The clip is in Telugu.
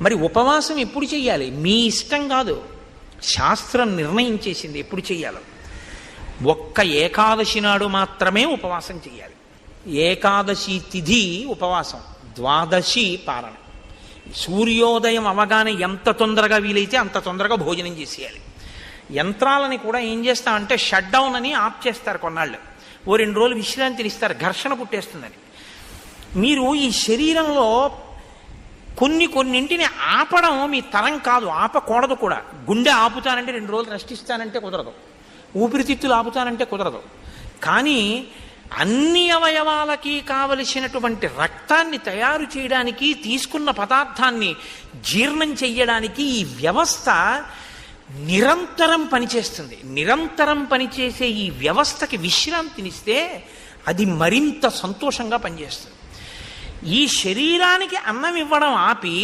మరి ఉపవాసం ఎప్పుడు చెయ్యాలి? మీ ఇష్టం కాదు. శాస్త్రం నిర్ణయం చేసింది ఎప్పుడు చెయ్యాలో. ఒక్క ఏకాదశి నాడు మాత్రమే ఉపవాసం చెయ్యాలి. ఏకాదశి తిథి ఉపవాసం ద్వాదశి పాలన సూర్యోదయం అవగానే ఎంత తొందరగా వీలైతే అంత తొందరగా భోజనం చేసేయాలి. యంత్రాలని కూడా ఏం చేస్తామంటే షట్ డౌన్ అని ఆఫ్ చేస్తారు కొన్నాళ్ళు. ఓ రెండు రోజులు విశ్రాంతిని ఇస్తారు ఘర్షణ పుట్టేస్తుందని. మీరు ఈ శరీరంలో కొన్ని కొన్నింటిని ఆపడం మీ తరం కాదు ఆపకూడదు కూడా. గుండె ఆపుతానంటే రెండు రోజులు రెస్ట్ ఇస్తానంటే కుదరదు. ఊపిరితిత్తులు ఆపుతానంటే కుదరదు. కానీ అన్ని అవయవాలకి కావలసినటువంటి రక్తాన్ని తయారు చేయడానికి తీసుకున్న పదార్థాన్ని జీర్ణం చెయ్యడానికి ఈ వ్యవస్థ నిరంతరం పనిచేస్తుంది. నిరంతరం పనిచేసే ఈ వ్యవస్థకి విశ్రాంతినిస్తే అది మరింత సంతోషంగా పనిచేస్తుంది. ఈ శరీరానికి అన్నం ఇవ్వడం ఆపి